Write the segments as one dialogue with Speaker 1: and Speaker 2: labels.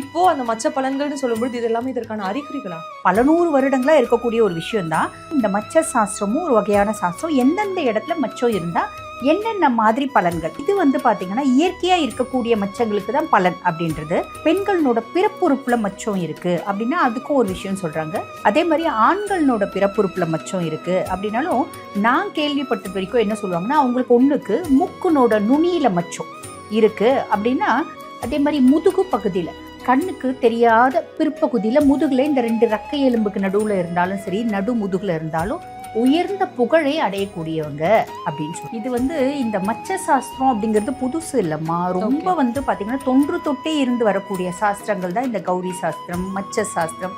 Speaker 1: இப்போ அந்த மச்ச பலன்கள்னு சொல்லும்பொழுது இது எல்லாமே இதற்கான அறிகுறிகளா?
Speaker 2: பல நூறு வருடங்களா இருக்கக்கூடிய ஒரு விஷயம்தான். இந்த மச்ச சாஸ்திரமும் ஒரு வகையான சாஸ்திரம். எந்தெந்த இடத்துல மச்சம் இருந்தா என்னென்ன மாதிரி பலன்கள்? இது வந்து பார்த்தீங்கன்னா இயற்கையாக இருக்கக்கூடிய மச்சங்களுக்கு தான் பலன் அப்படின்றது. பெண்களோட பிறப்புறுப்புல மச்சம் இருக்கு அப்படின்னா அதுக்கும் ஒரு விஷயம் சொல்றாங்க. அதே மாதிரி ஆண்களோட பிறப்புறுப்புல மச்சம் இருக்கு அப்படின்னாலும் நான் கேள்விப்பட்ட வரைக்கும் என்ன சொல்லுவாங்கன்னா அவங்களுக்கு ஒன்றுக்கு முக்குனோட நுனியில மச்சம் இருக்கு அப்படின்னா அதே மாதிரி முதுகு பகுதியில் கண்ணுக்கு தெரியாத பிற்பகுதியில முதுகுல இந்த ரெண்டு ரக்கை எலும்புக்கு நடுவுல இருந்தாலும் சரி நடு முதுகுல இருந்தாலும் உயர்ந்த புகழை அடையக்கூடியவங்க அப்படின்னு சொல்லி. இது வந்து இந்த மச்ச சாஸ்திரம் அப்படிங்கிறது புதுசு இல்லம்மா. ரொம்ப வந்து பாத்தீங்கன்னா தொன்று தொட்டே இருந்து வரக்கூடிய சாஸ்திரங்கள் தான் இந்த கௌரி சாஸ்திரம் மச்ச சாஸ்திரம்.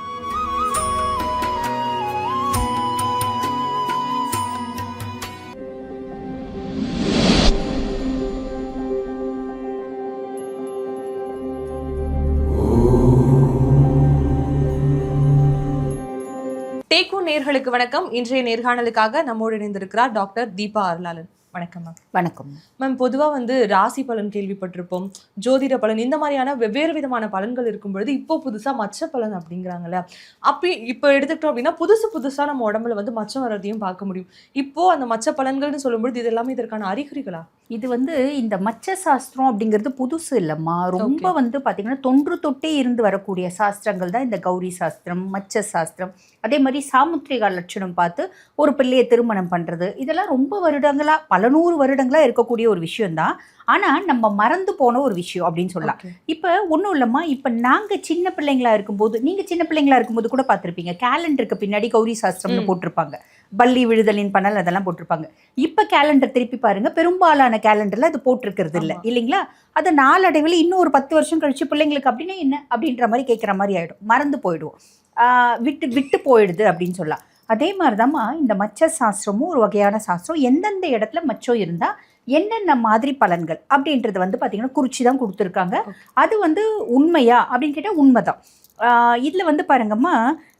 Speaker 1: நேர்களுக்கு வணக்கம். இன்றைய நேர்காணலுக்காக நம்மோடு இணைந்திருக்கிறார் டாக்டர் தீபா அருளாளன். வணக்கம் மேம்
Speaker 2: வணக்கம்.
Speaker 1: மேம் பொதுவாக வந்து ராசி பலன் கேள்விப்பட்டிருப்போம். ஜோதிட பலன் இந்த மாதிரியான வெவ்வேறு விதமான பலன்கள் இருக்கும் பொழுது இப்போ புதுசா மச்ச பலன் அப்படிங்கிறாங்கல்ல. அப்படி இப்போ எடுத்துக்கிட்டோம் அப்படின்னா புதுசு புதுசா நம்ம உடம்புல வந்து மச்சம் வர்றதையும் பார்க்க முடியும். இப்போ அந்த மச்ச பலன்கள்னு சொல்லும்பொழுது இது எல்லாமே இதற்கான அறிகுறிகளா?
Speaker 2: இது வந்து இந்த மச்ச சாஸ்திரம் அப்படிங்கிறது புதுசு இல்லம்மா. ரொம்ப. வந்து பாத்தீங்கன்னா தொன்று தொட்டே இருந்து வரக்கூடிய சாஸ்திரங்கள் தான் இந்த கௌரி சாஸ்திரம் மச்ச சாஸ்திரம். அதே மாதிரி சாமுத்திரிகா லட்சணம் பார்த்து ஒரு பிள்ளையை திருமணம் பண்றது இதெல்லாம் ரொம்ப வருடங்களா பல நூறு வருடங்களா இருக்கக்கூடிய ஒரு விஷயம்தான். ஆனா நம்ம மறந்து போன ஒரு விஷயம் அப்படின்னு சொல்லலாம். இப்போ ஒன்றும் இல்லைம்மா இப்போ நாங்கள் சின்ன பிள்ளைங்களா இருக்கும்போது நீங்கள் சின்ன பிள்ளைங்களா இருக்கும்போது கூட பார்த்துருப்பீங்க. கேலண்டருக்கு பின்னாடி கௌரி சாஸ்திரம்னு. போட்டிருப்பாங்க. பள்ளி விழுதலின் பணல் அதெல்லாம் போட்டிருப்பாங்க. இப்போ கேலண்டர் திருப்பி பாருங்க. பெரும்பாலான கேலண்டர்ல அது போட்டிருக்கிறது இல்லை. இல்லைங்களா? அது நாளடைவில் இன்னும் ஒரு பத்து வருஷம் கழிச்சு பிள்ளைங்களுக்கு அப்படின்னா என்ன? அப்படின்ற மாதிரி கேட்குற மாதிரி ஆயிடும். மறந்து போயிடுவோம். விட்டு விட்டு போயிடுது அப்படின்னு சொல்லலாம். அதே மாதிரிதாம்மா இந்த மச்ச சாஸ்திரமும் ஒரு வகையான சாஸ்திரம். எந்தெந்த இடத்துல மச்சம் இருந்தால் என்னென்ன மாதிரி பலன்கள் அப்படின்றது வந்து பார்த்தீங்கன்னா குறிச்சி தான் கொடுத்துருக்காங்க. அது வந்து உண்மையா அப்படின்னு கேட்டால் உண்மைதான். இதில் வந்து பாருங்கம்மா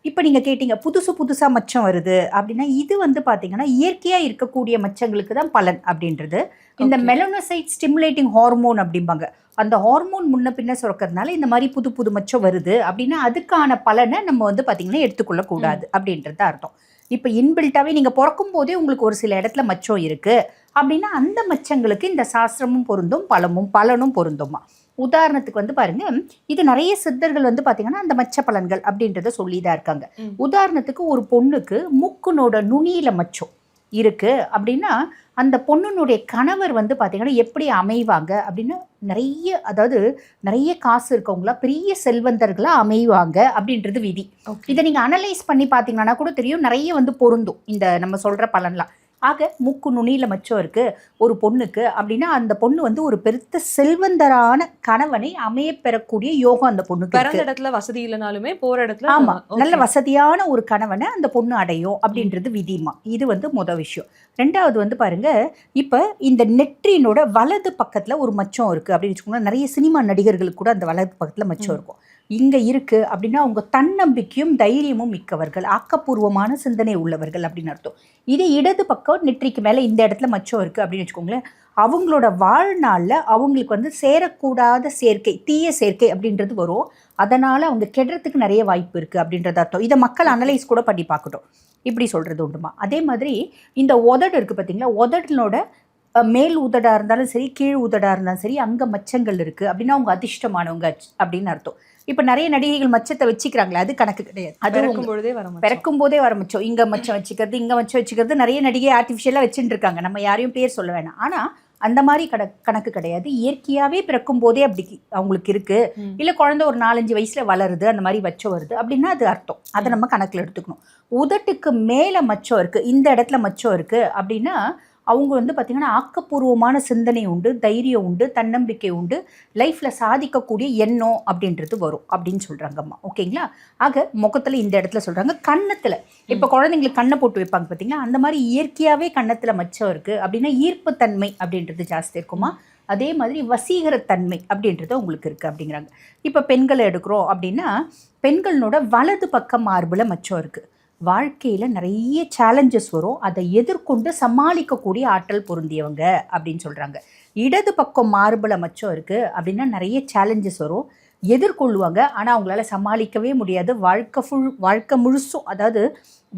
Speaker 2: இப்போ நீங்கள் கேட்டீங்க புதுசு புதுசாக மச்சம் வருது அப்படின்னா இது வந்து பார்த்தீங்கன்னா இயற்கையாக இருக்கக்கூடிய மச்சங்களுக்கு தான் பலன் அப்படின்றது. இந்த. மெலனோசைட் ஸ்டிமுலேட்டிங் ஹார்மோன் அப்படிம்பாங்க. அந்த ஹார்மோன் முன்ன பின்ன சுரக்கிறதுனால இந்த மாதிரி புது புது மச்சம் வருது அப்படின்னா அதுக்கான பலனை நம்ம வந்து பார்த்தீங்கன்னா எடுத்துக்கொள்ளக்கூடாது அப்படின்றது தான் அர்த்தம். இப்போ இன்பில்ட்டாவே நீங்கள் பிறக்கும் போதே உங்களுக்கு ஒரு சில இடத்துல மச்சம் இருக்கு அப்படின்னா அந்த மச்சங்களுக்கு இந்த சாஸ்திரமும் பொருந்தும் பலமும் பலனும் பொருந்துமா? உதாரணத்துக்கு வந்து பாருங்க இது நிறைய சித்தர்கள் வந்து பாத்தீங்கன்னா அந்த மச்ச பலன்கள் அப்படின்றத சொல்லி தான் இருக்காங்க. உதாரணத்துக்கு ஒரு பொண்ணுக்கு முக்குனோட நுனியில மச்சம் இருக்கு அப்படின்னா அந்த பொண்ணுனுடைய கணவர் வந்து பாத்தீங்கன்னா எப்படி அமைவாங்க அப்படின்னா நிறைய அதாவது நிறைய காசு இருக்கவங்களா பெரிய செல்வந்தர்களா அமைவாங்க அப்படின்றது விதி. இதை நீங்க அனலைஸ் பண்ணி பார்த்தீங்கன்னா கூட தெரியும் நிறைய வந்து பொருந்தும் இந்த நம்ம சொல்ற பலன்லாம் ஆக மூக்கு நுனியில மச்சம் இருக்கு ஒரு பொண்ணுக்கு அப்படின்னா அந்த பொண்ணு வந்து ஒரு பெருத்த செல்வந்தரான கணவனை அமைய பெறக்கூடிய யோகம் அந்த பொண்ணுக்கு
Speaker 1: பிறந்த. இடத்துல வசதி இல்லைனாலுமே போற இடத்துல
Speaker 2: ஆமா
Speaker 1: Okay.
Speaker 2: நல்ல வசதியான ஒரு கணவனை அந்த பொண்ணு அடையும் அப்படின்றது விதிமா இது வந்து முத விஷயம் ரெண்டாவது வந்து பாருங்க இப்ப இந்த நெற்றினோட வலது பக்கத்துல ஒரு மச்சம் இருக்கு அப்படின்னு வச்சுக்கோங்களேன் நிறைய சினிமா நடிகர்களுக்கு கூட அந்த வலது பக்கத்துல மச்சம். இருக்கும் இங்கே இருக்குது அப்படின்னா அவங்க தன்னம்பிக்கையும் தைரியமும் மிக்கவர்கள் ஆக்கப்பூர்வமான சிந்தனை உள்ளவர்கள் அப்படின்னு அர்த்தம். இது இடது பக்கம் நெற்றிக்கு மேலே இந்த இடத்துல மச்சம் இருக்குது அப்படின்னு வச்சுக்கோங்களேன். அவங்களோட வாழ்நாளில் அவங்களுக்கு வந்து சேரக்கூடாத சேர்க்கை தீய சேர்க்கை அப்படின்றது வரும். அதனால் அவங்க கெடுறதுக்கு நிறைய வாய்ப்பு இருக்குது அப்படின்றது அர்த்தம். இதை மக்கள் அனலைஸ் கூட பண்ணி பார்க்கட்டும். இப்படி சொல்கிறது உண்டுமா? அதே மாதிரி இந்த உதடு இருக்குது பார்த்தீங்களா உதடனோட மேல் உதடா இருந்தாலும் சரி கீழ் உதடா இருந்தாலும் சரி அங்க மச்சங்கள் இருக்கு. அப்படின்னா அவங்க அதிர்ஷ்டமானவங்க அப்படின்னு அர்த்தம். இப்போ நிறைய நடிகைகள் மச்சத்தை வச்சுக்கிறாங்களே அது கணக்கு கிடையாது. அது
Speaker 1: பொழுதே வர.
Speaker 2: பிறக்கும் போதே வர மச்சம். இங்க மச்சம் வச்சுக்கிறது இங்க மச்சம் வச்சுக்கிறது நிறைய நடிகை ஆர்டிஃபிஷியலாக வச்சுட்டு இருக்காங்க. நம்ம யாரையும் பேர் சொல்ல வேணாம். ஆனா அந்த மாதிரி கட கணக்கு கிடையாது. இயற்கையாவே பிறக்கும் போதே அப்படி அவங்களுக்கு இருக்கு.
Speaker 1: ம்.
Speaker 2: இல்ல குழந்தை ஒரு நாலஞ்சு வயசுல வளருது அந்த மாதிரி மச்சம் வருது அப்படின்னா அது அர்த்தம். அதை. நம்ம கணக்குல எடுத்துக்கணும். உதட்டுக்கு மேல மச்சம் இருக்கு இந்த இடத்துல மச்சம் இருக்கு அப்படின்னா அவங்க வந்து பார்த்தீங்கன்னா ஆக்கப்பூர்வமான சிந்தனை உண்டு தைரியம் உண்டு தன்னம்பிக்கை உண்டு லைஃப்பில் சாதிக்கக்கூடிய எண்ணம் அப்படின்றது வரும் அப்படின்னு சொல்கிறாங்கம்மா ஓகேங்களா ஆக முகத்தில் இந்த இடத்துல சொல்கிறாங்க கன்னத்தில். இப்போ குழந்தைங்களுக்கு கண்ணை போட்டு வைப்பாங்க பார்த்தீங்களா அந்த மாதிரி இயற்கையாகவே கன்னத்தில் மச்சம் இருக்குது அப்படின்னா ஈர்ப்புத்தன்மை அப்படின்றது ஜாஸ்தி இருக்குமா? அதே மாதிரி வசீகரத்தன்மை அப்படின்றது உங்களுக்கு இருக்குது அப்படிங்கிறாங்க. இப்போ பெண்களை எடுக்கிறோம் அப்படின்னா பெண்களோட வலது பக்கம் மார்பில் மச்சம் இருக்குது வாழ்க்கையில் நிறைய சேலஞ்சஸ் வரும். அதை எதிர்கொண்டு சமாளிக்கக்கூடிய ஆற்றல் பொருந்தியவங்க அப்படின்னு சொல்கிறாங்க இடது பக்கம் மார்பில் மச்சம் இருக்குது அப்படின்னா நிறைய சேலஞ்சஸ் வரும். எதிர்கொள்ளுவாங்க. ஆனால் அவங்களால சமாளிக்கவே முடியாது. வாழ்க்கை ஃபுல் வாழ்க்கை முழுசும் அதாவது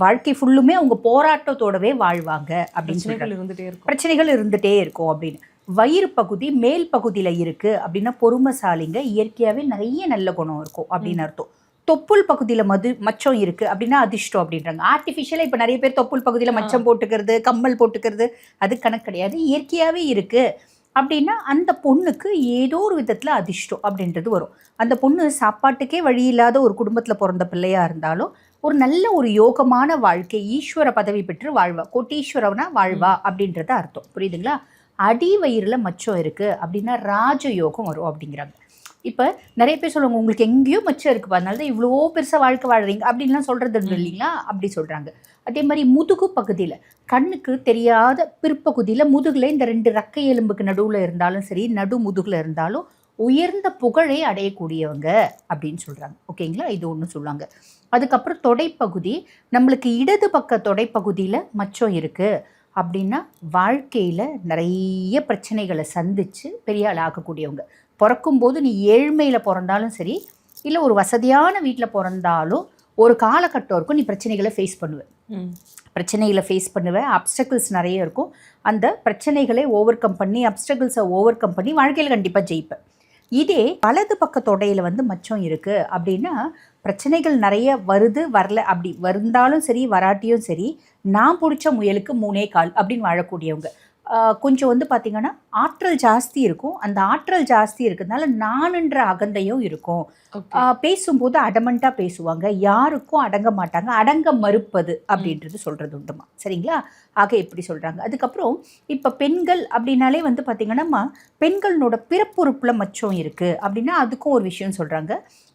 Speaker 2: வாழ்க்கை ஃபுல்லுமே அவங்க போராட்டத்தோடவே வாழ்வாங்க அப்படின்னு
Speaker 1: பிரச்சனைகள் இருந்துட்டே இருக்கும்.
Speaker 2: பிரச்சனைகள் இருந்துகிட்டே இருக்கும் அப்படின்னு. வயிறு பகுதி மேல் பகுதியில் இருக்குது அப்படின்னா பொறுமைசாலிங்க. இயற்கையாகவே நிறைய நல்ல குணம் இருக்கும் அப்படின்னு அர்த்தம். தொப்புள் பகுதியில் மது மச்சம் இருக்குது அப்படின்னா அதிர்ஷ்டம் அப்படின்றாங்க. ஆர்டிஃபிஷியலாக இப்போ நிறைய பேர் தொப்புள் பகுதியில் மச்சம் போட்டுக்கிறது கம்மல் போட்டுக்கிறது அது கணக்கு கிடையாது. இயற்கையாகவே இருக்குது அப்படின்னா அந்த பொண்ணுக்கு ஏதோ ஒரு விதத்தில் அதிர்ஷ்டம் அப்படின்றது வரும். அந்த பொண்ணு சாப்பாட்டுக்கே வழி இல்லாத ஒரு குடும்பத்தில் பிறந்த பிள்ளையா இருந்தாலும் ஒரு நல்ல ஒரு யோகமான வாழ்க்கை ஈஸ்வர பதவி பெற்று வாழ்வா கோட்டீஸ்வரவனா வாழ்வா அப்படின்றது அர்த்தம். புரியுதுங்களா? அடி வயிறுல மச்சம் இருக்கு அப்படின்னா ராஜயோகம் வரும் அப்படிங்கிறாங்க. இப்போ நிறைய பேர் சொல்லுவாங்க உங்களுக்கு எங்கேயோ மச்சம் இருக்குப்பா அதனால தான் இவ்வளோ பெருசாக வாழ்க்கை வாழ்றீங்க. அப்படின்லாம் சொல்கிறது இல்லைங்களா? அப்படி சொல்கிறாங்க அதே மாதிரி முதுகு பகுதியில் கண்ணுக்கு தெரியாத பிற்பகுதியில் முதுகில் இந்த ரெண்டு ரக்கை எலும்புக்கு நடுவில் இருந்தாலும் சரி நடு முதுகில் இருந்தாலும் உயர்ந்த புகழை அடையக்கூடியவங்க அப்படின்னு சொல்கிறாங்க ஓகேங்களா? இது ஒன்று சொல்லுவாங்க. அதுக்கப்புறம் தொடைப்பகுதி நம்மளுக்கு இடது பக்க தொடைப்பகுதியில் மச்சம் இருக்குது அப்படின்னா வாழ்க்கையில் நிறைய பிரச்சனைகளை சந்தித்து பெரிய ஆள் ஆக்கக்கூடியவங்க பிறக்கும்போது நீ ஏழ்மையில் பிறந்தாலும் சரி இல்லை ஒரு வசதியான வீட்டில் பிறந்தாலும் ஒரு காலகட்டம் இருக்கும் நீ பிரச்சனைகளை ஃபேஸ் பண்ணுவ.
Speaker 1: ம்.
Speaker 2: பிரச்சனைகளை ஃபேஸ் பண்ணுவேன் அப்டக்கிள்ஸ் நிறைய இருக்கும். அந்த பிரச்சனைகளை ஓவர் கம் பண்ணி அப்டக்கிள்ஸை ஓவர் கம் பண்ணி வாழ்க்கையில் கண்டிப்பாக ஜெயிப்பேன் இதே வலது பக்க தொடையில் வந்து மச்சம் இருக்குது அப்படின்னா பிரச்சனைகள் நிறைய வருது வரல அப்படி வருந்தாலும் சரி வராட்டியும் சரி நான் பிடிச்ச முயலுக்கு மூணே கால் அப்படின்னு வாழக்கூடியவங்க. கொஞ்சம் வந்து பார்த்திங்கன்னா ஆற்றல் ஜாஸ்தி இருக்கும். அந்த ஆற்றல் ஜாஸ்தி இருக்கிறதுனால நானுன்ற அகந்தையும் இருக்கும். பேசும்போது அடமண்ட்டாக பேசுவாங்க. யாருக்கும் அடங்க மாட்டாங்க. அடங்க மறுப்பது அப்படின்றது சொல்கிறது உண்டுமா? சரிங்களா? ஆக எப்படி சொல்கிறாங்க அதுக்கப்புறம் இப்போ பெண்கள் அப்படின்னாலே வந்து பார்த்திங்கன்னா பெண்களோட பிறப்புறுப்பில் மச்சம் இருக்குது அப்படின்னா அதுக்கும் ஒரு விஷயம் சொல்கிறாங்க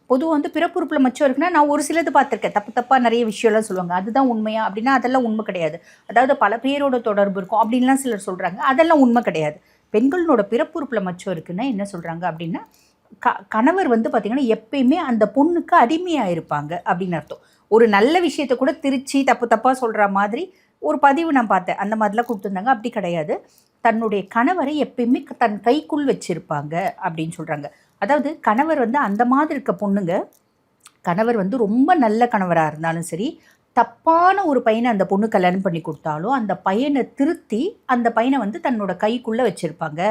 Speaker 2: பொதுவாக வந்து பிறப்புறுப்பில் மச்சம் இருக்குன்னா நான் ஒரு சிலது பார்த்துருக்கேன். தப்பு தப்பாக நிறைய விஷயம்லாம் சொல்லுவாங்க. அதுதான் உண்மையா? அப்படின்னா அதெல்லாம் உண்மை கிடையாது. அதாவது பல பேரோட தொடர்பு இருக்கும் அப்படின்லாம் சிலர் சொல்கிறாங்க அதெல்லாம் உண்மை கிடையாது. பெண்களோட பிறப்புறுப்பில் மச்சம் இருக்குன்னா என்ன சொல்கிறாங்க அப்படின்னா க கணவர் வந்து பார்த்திங்கன்னா எப்பயுமே அந்த பொண்ணுக்கு அடிமையாக இருப்பாங்க அப்படின்னு அர்த்தம். ஒரு நல்ல விஷயத்தை கூட திருச்சி தப்பு தப்பாக சொல்கிற மாதிரி ஒரு பதிவு நான் பார்த்தேன். அந்த மாதிரிலாம் கொடுத்துருந்தாங்க. அப்படி கிடையாது. தன்னுடைய கணவரை எப்பயுமே தன் கைக்குள் வச்சுருப்பாங்க அப்படின்னு சொல்கிறாங்க அதாவது கணவர் வந்து அந்த மாதிரி இருக்க பொண்ணுங்க கணவர் வந்து ரொம்ப நல்ல கணவராக இருந்தாலும் சரி தப்பான ஒரு பையனை அந்த பொண்ணு கல்யாணம் பண்ணி கொடுத்தாலும் அந்த பையனை திருத்தி அந்த பையனை வந்து தன்னோட கைக்குள்ளே வச்சுருப்பாங்க.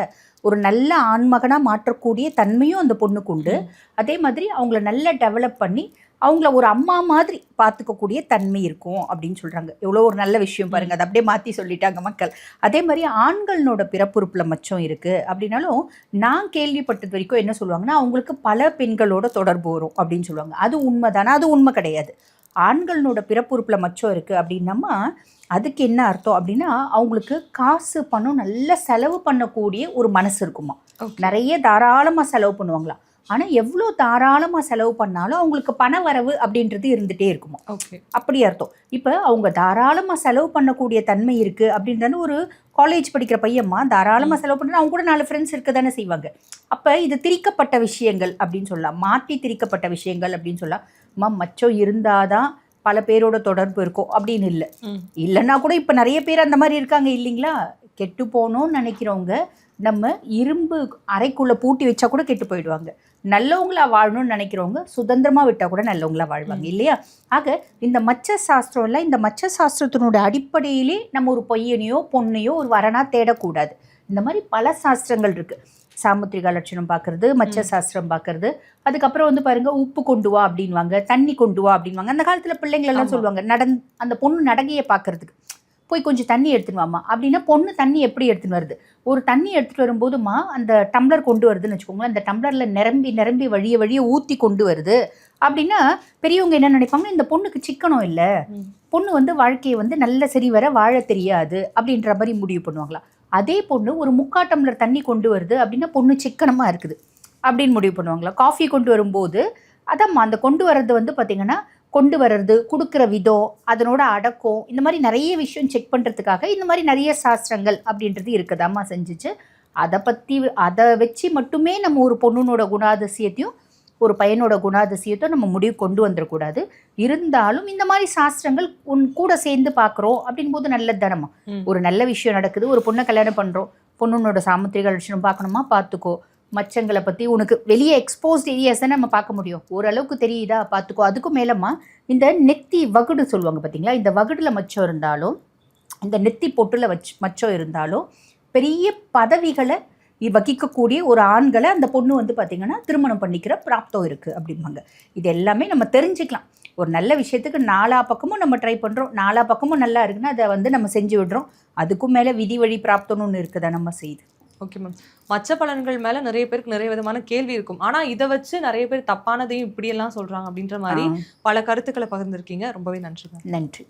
Speaker 2: ஒரு நல்ல ஆண்மகனாக மாற்றக்கூடிய தன்மையும் அந்த பொண்ணுக்கு உண்டு. அதே மாதிரி அவங்கள நல்லா டெவலப் பண்ணி அவங்கள ஒரு அம்மா மாதிரி பார்த்துக்கக்கூடிய தன்மை இருக்கும் அப்படின்னு சொல்கிறாங்க எவ்வளோ ஒரு நல்ல விஷயம் பாருங்கள் அதை அப்படியே மாற்றி சொல்லிட்டாங்க மக்கள். அதே மாதிரி ஆண்களோட பிறப்புறுப்பில் மச்சம் இருக்குது அப்படின்னாலும் நான் கேள்விப்பட்டது வரைக்கும் என்ன சொல்லுவாங்கன்னா அவங்களுக்கு பல பெண்களோட தொடர்பு வரும் அப்படின்னு சொல்லுவாங்க. அது உண்மைதானே அது உண்மை கிடையாது. ஆண்களோட பிறப்புறுப்பில் மச்சம் இருக்குது அப்படின்னம்மா அதுக்கு என்ன அர்த்தம் அப்படின்னா அவங்களுக்கு காசு பணம் நல்ல செலவு பண்ணக்கூடிய ஒரு மனசு இருக்குமா. நிறைய தாராளமாக செலவு பண்ணுவாங்களாம். ஆனால் எவ்வளோ தாராளமாக செலவு பண்ணாலும் அவங்களுக்கு பண வரவு அப்படின்றது இருந்துகிட்டே இருக்குமா?
Speaker 1: ஓகே.
Speaker 2: அப்படி அர்த்தம். இப்போ அவங்க தாராளமாக செலவு பண்ணக்கூடிய தன்மை இருக்குது அப்படின்றது ஒரு காலேஜ் படிக்கிற பையம்மா தாராளமாக செலவு பண்ணுறது அவங்க கூட நாலு ஃப்ரெண்ட்ஸ் இருக்க தானே செய்வாங்க. அப்போ இது திரிக்கப்பட்ட விஷயங்கள் அப்படின்னு சொல்லலாம். மாற்றி திரிக்கப்பட்ட விஷயங்கள் அப்படின்னு சொல்லலாம். அம்மா மச்சம் இருந்தாதான் பல பேரோட தொடர்பு இருக்கும் அப்படின்னு இல்லை. இல்லைன்னா கூட இப்போ நிறைய பேர் அந்த மாதிரி இருக்காங்க இல்லைங்களா? கெட்டு போகணும்னு நினைக்கிறவங்க நம்ம இரும்பு அறைக்குள்ளே பூட்டி வச்சா கூட கெட்டு போயிடுவாங்க. நல்லவங்களா வாழணும்னு நினைக்கிறவங்க சுதந்திரமாக விட்டால் கூட நல்லவங்களா வாழ்வாங்க இல்லையா? ஆக இந்த மச்ச சாஸ்திரம்ல இந்த மச்ச சாஸ்திரத்தினோட அடிப்படையிலே நம்ம ஒரு பையனையோ பொண்ணையோ ஒரு வரனா தேடக்கூடாது. இந்த மாதிரி பல சாஸ்திரங்கள் இருக்கு. சாமுத்திரிகா லட்சணம் பார்க்கறது மச்ச சாஸ்திரம் பார்க்கறது அதுக்கப்புறம் வந்து பாருங்க உப்பு கொண்டு வா அப்படின்வாங்க தண்ணி கொண்டு வா அப்படின்வாங்க அந்த காலத்துல பிள்ளைங்கள் எல்லாம்
Speaker 1: ஆமா.
Speaker 2: சொல்லுவாங்க நடந் அந்த பொண்ணு நடகையை பார்க்கறதுக்கு போய் கொஞ்சம் தண்ணி எடுத்துன்னு வாம்மா. அப்படின்னா பொண்ணு தண்ணி எப்படி எடுத்துன்னு வருது? ஒரு தண்ணி எடுத்துட்டு வரும்போதுமா அந்த டம்ளர் கொண்டு வருதுன்னு வச்சுக்கோங்களேன். அந்த டம்ளர்ல நிரம்பி நிரம்பி வழிய வழிய ஊத்தி கொண்டு வருது. அப்படின்னா பெரியவங்க என்ன நினைப்பாங்க இந்த பொண்ணுக்கு சிக்கனம் இல்லை. பொண்ணு வந்து வாழ்க்கையை வந்து நல்ல சரி வர வாழ தெரியாது அப்படின்ற மாதிரி முடிவு பண்ணுவாங்களா? அதே பொண்ணு ஒரு முக்கா டம்ளர் தண்ணி கொண்டு வருது அப்படின்னா பொண்ணு சிக்கனமாக இருக்குது அப்படின்னு முடிவு பண்ணுவாங்களா? காஃபி கொண்டு வரும்போது அதாம்மா அந்த கொண்டு வர்றது வந்து பார்த்திங்கன்னா கொண்டு வர்றது கொடுக்குற விதம் அதனோட அடக்கம் இந்த மாதிரி நிறைய விஷயம் செக் பண்ணுறதுக்காக இந்த மாதிரி நிறைய சாஸ்திரங்கள் அப்படின்றது இருக்குதாம்மா செஞ்சுச்சு. அதை பற்றி அதை வச்சு மட்டுமே நம்ம ஒரு பொண்ணுனோட குணாதிசயத்தையும் ஒரு பையனோட குணாதிசயத்தையும் நம்ம முடிவு கொண்டு வந்துடக்கூடாது. இருந்தாலும் இந்த மாதிரி சாஸ்திரங்கள் உன் கூட சேர்ந்து பார்க்குறோம் அப்படின் போது நல்லது தானம்மா.
Speaker 1: ம்.
Speaker 2: ஒரு நல்ல விஷயம் நடக்குது ஒரு பொண்ணை கல்யாணம் பண்ணுறோம் பொண்ணுனோட சாமுத்திரிக லட்சணம் பார்க்கணுமா? பார்த்துக்கோ. மச்சங்களை பற்றி உனக்கு வெளியே எக்ஸ்போஸ்ட் ஏரியாஸை நம்ம பார்க்க முடியும். ஓரளவுக்கு தெரியுதா? பார்த்துக்கோ. அதுக்கும் மேலம்மா இந்த நெத்தி வகுடு சொல்லுவாங்க பார்த்தீங்களா இந்த வகுடில் மச்சம் இருந்தாலும் இந்த நெத்தி பொட்டில் வச்சு மச்சம் இருந்தாலும் பெரிய பதவிகளை வகிக்கக்கூடிய ஒரு ஆண்களை அந்த பொண்ணு வந்து பார்த்திங்கன்னா திருமணம் பண்ணிக்கிற பிராப்தம் இருக்குது அப்படிம்பாங்க. இது எல்லாமே நம்ம தெரிஞ்சுக்கலாம். ஒரு நல்ல விஷயத்துக்கு நாலா பக்கமும் நம்ம ட்ரை பண்ணுறோம் நாலா பக்கமும் நல்லா இருக்குன்னா அதை வந்து நம்ம செஞ்சு விடுறோம். அதுக்கும் மேலே விதி வழி பிராப்தம்னு ஒன்று இருக்குதா நம்ம செய்து?
Speaker 1: ஓகே மேம் மச்ச பலன்கள் மேல நிறைய பேருக்கு நிறைய விதமான கேள்வி இருக்கும். ஆனா இதை வச்சு நிறைய பேர் தப்பானதையும் இப்படியெல்லாம் சொல்றாங்க அப்படின்ற மாதிரி பல கருத்துக்களை பகிர்ந்திருக்கீங்க. ரொம்பவே நன்றி மேம்
Speaker 2: நன்றி.